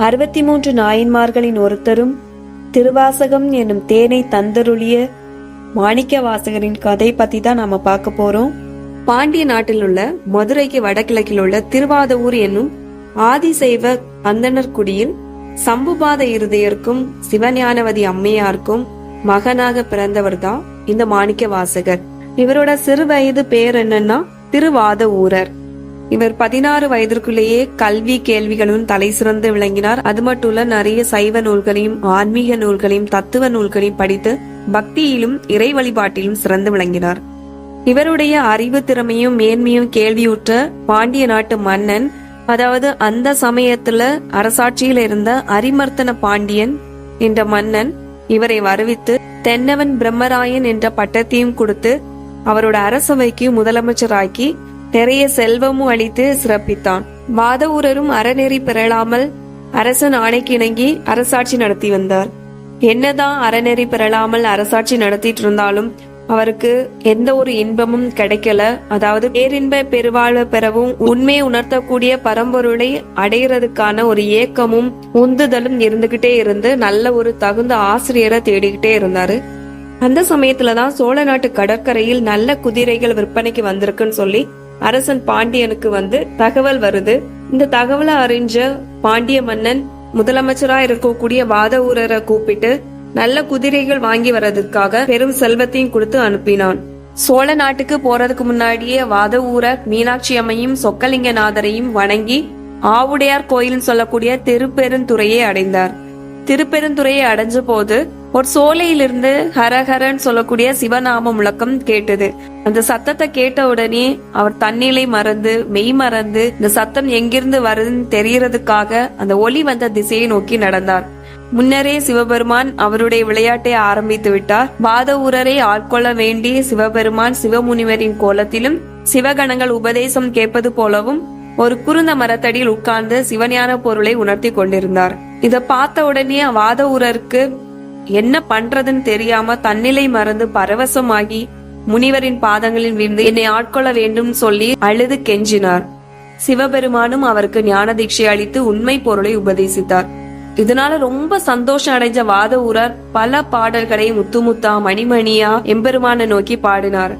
அறுபத்தி மூன்று நாயன்மார்களின் ஒருத்தரும் திருவாசகம் என்னும் தேனை தந்தருளிய மாணிக்க வாசகரின் கதை பத்தி தான் நாம பார்க்க போறோம். பாண்டிய நாட்டில் உள்ள மதுரைக்கு வடகிழக்கில் உள்ள திருவாதவூர் என்னும் ஆதிசைவ அந்தணர் குடியில் சம்புபாத இருதயருக்கும் சிவஞானவதி அம்மையாருக்கும் மகனாக பிறந்தவர் தான் இந்த மாணிக்க வாசகர் இவரோட சிறு வயது பேர் என்னன்னா திருவாத ஊரர் இவர் பதினாறு வயதிற்குள்ளேயே கல்வி கேள்விகளும் தலை சிறந்து விளங்கினார். அது மட்டும் இல்ல நிறைய சைவ நூல்களையும் ஆன்மீக நூல்களையும் தத்துவ நூல்களையும் படித்து பக்தியிலும் இறை வழிபாட்டிலும் சிறந்து விளங்கினார். இவருடைய அறிவு திறமையும் மேன்மையும் கேள்வியுற்ற பாண்டிய நாட்டு மன்னன் அதாவது அந்த சமயத்துல அரசாட்சியில் இருந்த அரிமர்த்தன பாண்டியன் என்ற மன்னன் இவரை வரவித்து தென்னவன் பிரம்மராயன் என்ற பட்டத்தையும் கொடுத்து அவரோட அரசவைக்கு முதலமைச்சராக்கி நிறைய செல்வமும் அளித்து சிறப்பித்தான். வாதவூரரும் அறநெறி பெறலாமல் அரசன் ஆணைக்கு இணங்கி அரசாட்சி நடத்தி வந்தார். என்னதான் அறநெறி பெறலாமல் அரசாட்சி நடத்திட்டு இருந்தாலும் அவருக்கு எந்த ஒரு இன்பமும் கிடைக்கல. அதாவது பேரின்ப பெருவாழ்வு பெறவும் உண்மையை உணர்த்தக்கூடிய பரம்பொருளை அடையிறதுக்கான ஒரு ஏக்கமும் உந்துதலும் இருந்துகிட்டே இருந்து நல்ல ஒரு தகுந்த ஆசிரியரை தேடிக்கிட்டே இருந்தாரு. அந்த சமயத்துலதான் சோழ நாட்டு கடற்கரையில் நல்ல குதிரைகள் விற்பனைக்கு வந்திருக்குன்னு சொல்லி அரசன் பாண்டியனுக்கு வந்து தகவல் வருது. இந்த தகவலை அறிஞ்ச பாண்டிய மன்னன் முதலமைச்சரா இருக்கக்கூடிய வாத ஊரரை கூப்பிட்டு நல்ல குதிரைகள் வாங்கி வர்றதுக்காக பெரும் செல்வத்தையும் கொடுத்து அனுப்பினான். சோழ நாட்டுக்கு போறதுக்கு முன்னாடியே வாத ஊரர் மீனாட்சி அம்மையும் சொக்கலிங்கநாதரையும் வணங்கி ஆவுடையார் கோயில்னு சொல்லக்கூடிய திருப்பெருந்துறையை அடைந்தார். திருப்பெருந்துறையை அடைஞ்ச போது ஒரு சோலையிலிருந்து ஹரஹரன் சொல்லக்கூடிய சிவநாம முழக்கம் கேட்டது. அந்த சத்தத்தை கேட்ட உடனே அவர் தன்னிலை மறந்து மெய் மறந்து இந்த சத்தம் எங்கிருந்து வருதுன்னு தெரியறதுக்காக அந்த ஒளி வந்த திசையை நோக்கி நடந்தார். முன்னரே சிவபெருமான் அவருடைய விளையாட்டை ஆரம்பித்து விட்டார். வாத ஊரரை ஆட்கொள்ள வேண்டிய சிவபெருமான் சிவமுனிவரின் கோலத்திலும் சிவகணங்கள் உபதேசம் கேட்பது போலவும் ஒரு குருந்த மரத்தடியில் உட்கார்ந்து சிவஞான பொருளை உணர்த்தி கொண்டிருந்தார். இத பார்த்த உடனே வாத ஊரருக்கு என்ன பண்றதுன்னு தெரியாம தன்னிலை மறந்து பரவசமாகி முனிவரின் பாதங்களில் விழுந்து என்னை ஆட்கொள்ள வேண்டும் சொல்லி அழுது கெஞ்சினார். சிவபெருமானும் அவருக்கு ஞான தீட்சை அளித்து உண்மை பொருளை உபதேசித்தார். இதனால ரொம்ப சந்தோஷம் அடைஞ்ச வாத ஊரார் பல பாடல்களை முத்துமுத்தா மணிமணியா எம்பெருமானை நோக்கி பாடினார்.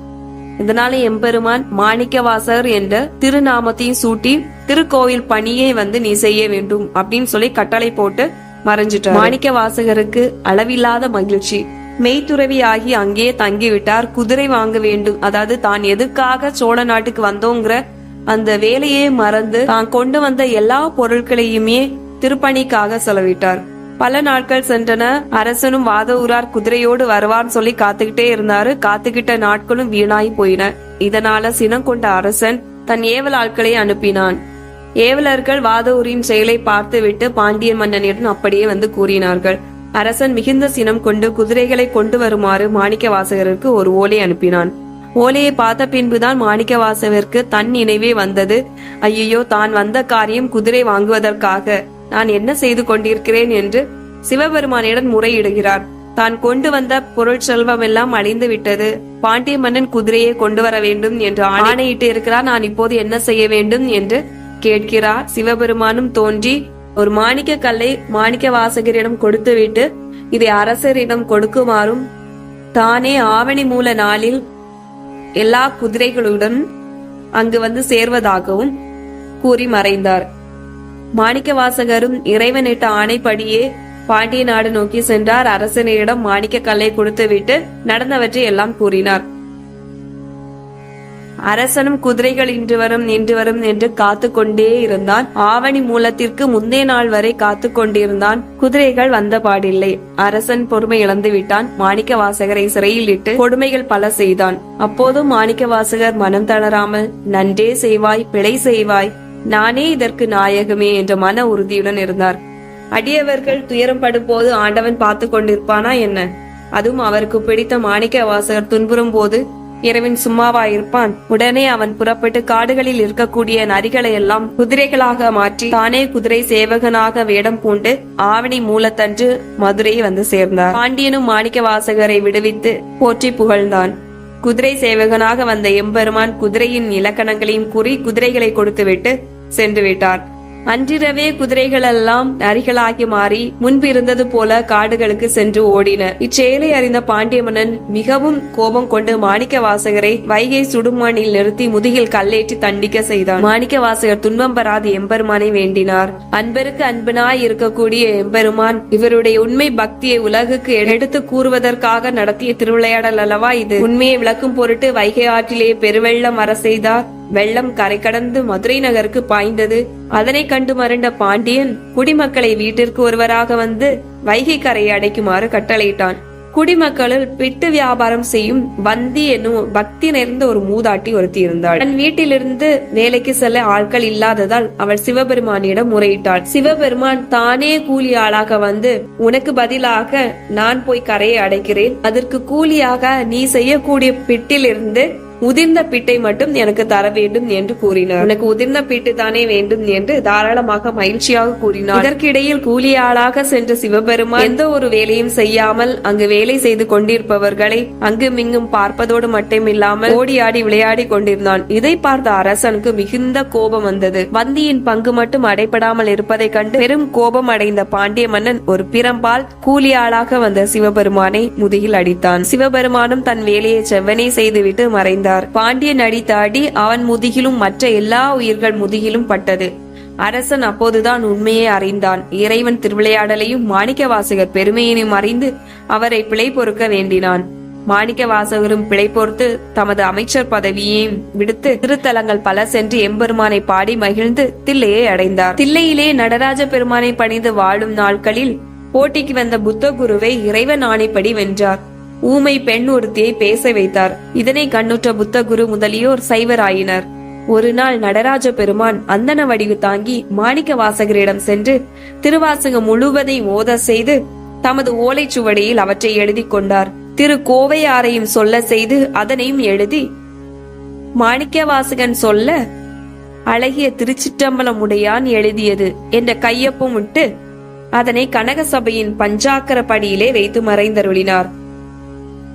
இதனால எம்பெருமான் மாணிக்கவாசர் என்ற திருநாமத்தையும் சூட்டி திருக்கோவில் பணியை வந்து நீ செய்ய வேண்டும் அப்படின்னு சொல்லி கட்டளை போட்டு மறைஞ்சிட்டார். மாணிக்க வாசகருக்கு அளவில்லாத மகிழ்ச்சி. மெய்த்துறவி ஆகி அங்கேயே தங்கிவிட்டார். குதிரை வாங்க வேண்டும். அதாவது தான் எதுக்காக சோழ நாட்டுக்கு வந்தோங்கிற அந்த வேலையே மறந்து தான் கொண்டு வந்த எல்லா பொருட்களையுமே திருப்பணிக்காக செலவிட்டார். பல நாட்கள் சென்றன. அரசனும் வாதவூரார் குதிரையோடு வருவான்னு சொல்லி காத்துக்கிட்டே இருந்தாரு. காத்துக்கிட்ட நாட்களும் வீணாய் போயின. இதனால சினம் கொண்ட அரசன் தன் ஏவல் ஆட்களை அனுப்பினான். ஏவலர்கள் வாதவூரின் செயலை பார்த்துவிட்டு பாண்டியன் மன்னனிடம் அப்படியே வந்து கூறினார்கள். அரசன் மிகுந்த சினம் கொண்டு குதிரைகளை கொண்டு வருமாறு மாணிக்கவாசகருக்கு ஒரு ஓலை அனுப்பினான். ஓலையை பார்த்த பின்புதான் மாணிக்கவாசகருக்கு தன் நினைவே வந்தது. ஐயோ தான் வந்த காரியம் குதிரை வாங்குவதற்காக. நான் என்ன செய்து கொண்டிருக்கிறேன் என்று சிவபெருமானிடம் முறையிடுகிறார். தான் கொண்டு வந்த பொருள் செல்வம் எல்லாம் அழிந்து விட்டது. பாண்டிய மன்னன் குதிரையை கொண்டு வர வேண்டும் என்று ஆணையிட்டு இருக்கிறார் நான் இப்போது என்ன செய்ய வேண்டும் என்று கேட்கிறார். சிவபெருமானும் தோன்றி ஒரு மாணிக்க கல்லை மாணிக்க வாசகரிடம் கொடுத்துவிட்டு இதை அரசரிடம் கொடுக்குமாறும் தானே ஆவணி மூல நாளில் எல்லா குதிரைகளுடன் அங்கு வந்து சேர்வதாகவும் கூறி மறைந்தார். மாணிக்க வாசகரும் இறைவனிட்ட ஆணைப்படியே பாண்டிய நாடு நோக்கி சென்றார். அரசனிடம் மாணிக்க கல்லை கொடுத்துவிட்டு நடந்தவற்றை எல்லாம் கூறினார். அரசனும் குதிரைகள் இன்று வரும் நின்று வரும் என்று காத்து கொண்டே இருந்தான். ஆவணி மூலத்திற்கு முந்தைய நாள் வரை காத்து கொண்டிருந்தான் குதிரைகள் வந்த பாடில்லை அரசன் பொறுமை இழந்து விட்டான். மாணிக்க வாசகரை சிறையில் இட்டு கொடுமைகள் பல செய்தான். அப்போதும் மாணிக்க வாசகர் மனம் தளராமல் நன்றே செய்வாய் பிழை செய்வாய். நானே இதற்கு நாயகமே என்ற மன உறுதியுடன் இருந்தார். அடியவர்கள் துயரம் படும்போது ஆண்டவன் பார்த்து கொண்டிருப்பானா என்ன? அதுவும் அவருக்கு பிடித்த மாணிக்க வாசகர் துன்புறும் போது இறைவன் சும்மாவா இருப்பான் உடனே அவன் புறப்பட்டு காடுகளில் இருக்கக்கூடிய நரிகளை எல்லாம் குதிரைகளாக மாற்றி தானே குதிரை சேவகனாக வேடம் பூண்டு ஆவணி மூலத்தன்று மதுரை வந்து சேர்ந்தார். பாண்டியனும் மாணிக்க வாசகரை விடுவித்து போற்றி புகழ்ந்தான். குதிரை சேவகனாக வந்த எம்பெருமான் குதிரையின் இலக்கணங்களையும் கூறி குதிரைகளை கொடுத்துவிட்டு சென்று விட்டார் அன்றிரவே குதிரைகளெல்லாம் நரிகளாகி மாறி முன்பு இருந்தது போல காடுகளுக்கு சென்று ஓடின. இச்செயலை அறிந்த பாண்டிய மன்னன் மிகவும் கோபம் கொண்டு மாணிக்க வாசகரை வைகை சுடுமானில் நிறுத்தி முதுகில் கல்லேற்றி தண்டிக்க செய்தான். மாணிக்க வாசகர் துன்பம் பெறாது எம்பெருமானை வேண்டினார். அன்பருக்கு அன்பனாய் இருக்கக்கூடிய எம்பெருமான் இவருடைய உண்மை பக்தியை உலகுக்கு எடுத்து கூறுவதற்காக நடத்திய திருவிளையாடல் அல்லவா இது? உண்மையை விளக்கும் பொருட்டு வைகை ஆற்றிலே பெருவெள்ளம் வர செய்தார். வெள்ளம் கரை கடந்து மதுரை நகருக்கு பாய்ந்தது. அதனை கண்டு மறண்ட பாண்டியன் குடிமக்களை வீட்டிற்கு ஒருவராக வந்து வைகை கரையை அடைக்குமாறு கட்டளையிட்டான். குடிமக்களில் பிட்டு வியாபாரம் செய்யும் வந்தி என்னும் பக்தி நேர்ந்த ஒரு மூதாட்டி ஒருத்தி இருந்தாள். தன் வீட்டிலிருந்து வேலைக்கு செல்ல ஆட்கள் இல்லாததால் அவள் சிவபெருமானிடம் முறையிட்டாள். சிவபெருமான் தானே கூலி ஆளாக வந்து உனக்கு பதிலாக நான் போய் கரையை அடைக்கிறேன். அதற்கு கூலியாக நீ செய்யக்கூடிய பிட்டிலிருந்து உதிர்ந்த பிட்டை மட்டும் எனக்கு தர வேண்டும் என்று கூறினார். உனக்கு உதிர்ந்த பிட்டு தானே வேண்டும் என்று தாராளமாக மகிழ்ச்சியாக கூறினார். இதற்கிடையில் கூலி ஆளாக சென்ற சிவபெருமான் எந்த ஒரு வேலையும் செய்யாமல் அங்கு வேலை செய்து கொண்டிருப்பவர்களை அங்கும் இங்கும் பார்ப்பதோடு மட்டுமில்லாமல் ஓடி ஆடி விளையாடி கொண்டிருந்தான். இதை பார்த்த அரசனுக்கு மிகுந்த கோபம் வந்தது. வந்தியின் பங்கு மட்டும் அடைபடாமல் இருப்பதைக் கண்டு பெரும் கோபம் அடைந்த பாண்டிய மன்னன் ஒரு பிறம்பால் கூலி ஆளாக வந்த சிவபெருமானை முதுகில் அடித்தான். சிவபெருமானும் தன் வேலையை செவ்வனே செய்துவிட்டு மறைந்தார். பாண்டியன் அடித்தாடி அவன் முதுகிலும் மற்ற எல்லா உயிர்கள் முதுகிலும் பட்டது. அரசன் அப்போதுதான் உண்மையை அறிந்தான். இறைவன் திருவிளையாடலையும் மாணிக்க வாசகர் பெருமையினையும் அறிந்து அவரை பிழை பொறுக்க வேண்டினான். மாணிக்க வாசகரும் பிழை பொறுத்து தமது அமைச்சர் பதவியையும் விடுத்து திருத்தலங்கள் பல சென்று எம்பெருமானை பாடி மகிழ்ந்து தில்லையை அடைந்தார். தில்லையிலே நடராஜ பெருமானை பணிந்து வாழும் நாட்களில் போட்டிக்கு வந்த புத்த குருவை இறைவன் ஆணைப்படி வென்றார். ஊமை பெண் ஒருத்தியை பேச வைத்தார். இதனை கண்ணுற்ற புத்த குரு முதலியோர் சைவராயினர். ஒரு நாள் நடராஜ பெருமான் அந்தன வடிவு தாங்கி மாணிக்க வாசகரிடம் சென்று திருவாசகம் முழுவதையும் ஓத செய்து தமது ஓலைச்சுவடியில் அவற்றை எழுதி கொண்டார். திரு கோவையாரையும் சொல்ல செய்து அதனையும் எழுதி மாணிக்க வாசகன் சொல்ல அழகிய திருச்சிற்றம்பலம் உடையான் எழுதியது என்ற கையொப்பம் விட்டு அதனை கனக சபையின் பஞ்சாக்கர படியிலே வைத்து மறைந்தருளினார்.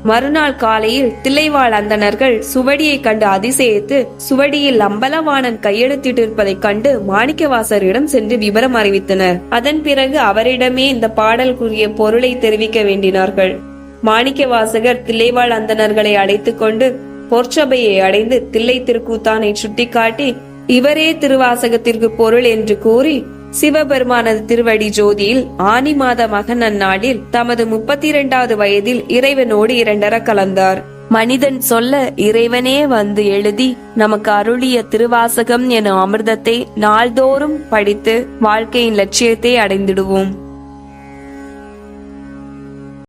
மறுநாள் காலையில் தில்லைவாழ் அந்தணர்கள் சுவடியை கண்டு அதிசயித்து சுவடியில் அம்பலவாணன் கையெழுத்திட்டிருப்பதைக் கண்டு மாணிக்கவாசரிடம் சென்று விவரம் அறிவித்தனர். அதன் பிறகு அவரிடமே இந்த பாடல் கூறிய பொருளை தெரிவிக்க வேண்டினார்கள். மாணிக்கவாசகர் தில்லைவாழ் அந்தணர்களை அழைத்துக் கொண்டு பொற்சபையை அடைந்து தில்லை திருக்கூத்தானை சுட்டிக்காட்டி இவரே திருவாசகத்திற்கு பொருள் என்று கூறி சிவபெருமானது திருவடி ஜோதியில் ஆனி மாத மகன் அந்நாளில் தமது முப்பத்தி இரண்டாவது வயதில் இறைவனோடு இரண்டர கலந்தார். மனிதன் சொல்ல இறைவனே வந்து எழுதி நமக்கு அருளிய திருவாசகம் என அமிர்தத்தை நாள்தோறும் படித்து வாழ்க்கையின் லட்சியத்தை அடைந்திடுவோம்.